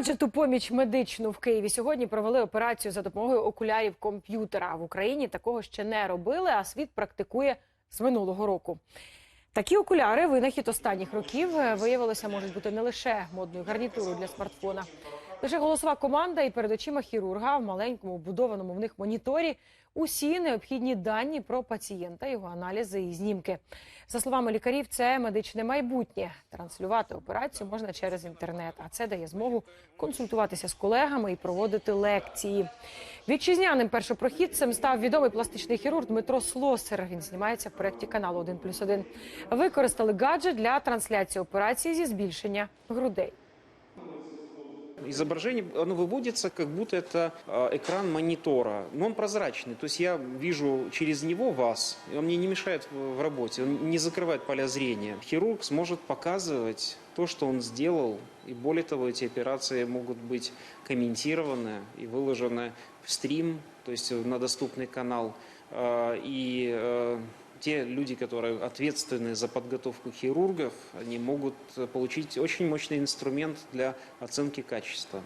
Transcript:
Гаджету поміч медичну в Києві сьогодні провели операцію за допомогою окулярів комп'ютера. В Україні такого ще не робили, а світ практикує з минулого року. Такі окуляри, винахід останніх років, е, виявилося, можуть бути не лише модною гарнітурою для смартфона. Лише голосова команда і перед очима хірурга в маленькому вбудованому в них моніторі усі необхідні дані про пацієнта, його аналізи і знімки. За словами лікарів, це медичне майбутнє. Транслювати операцію можна через інтернет, а це дає змогу консультуватися з колегами і проводити лекції. Вітчизняним першопрохідцем став відомий пластичний хірург Дмитро Слосер. Він знімається в проєкті каналу «1 плюс 1». Використали гаджет для трансляції операції зі збільшення грудей. Изображение, оно выводится, как будто это э, экран монитора, но он прозрачный, то есть я вижу через него вас, и он мне не мешает в работе, он не закрывает поля зрения. Хирург сможет показывать то, что он сделал, и более того, эти операции могут быть комментированы и выложены в стрим, то есть на доступный канал, Э, и э, те люди, которые ответственны за подготовку хирургов, они могут э, получить очень мощный инструмент для оценки качества.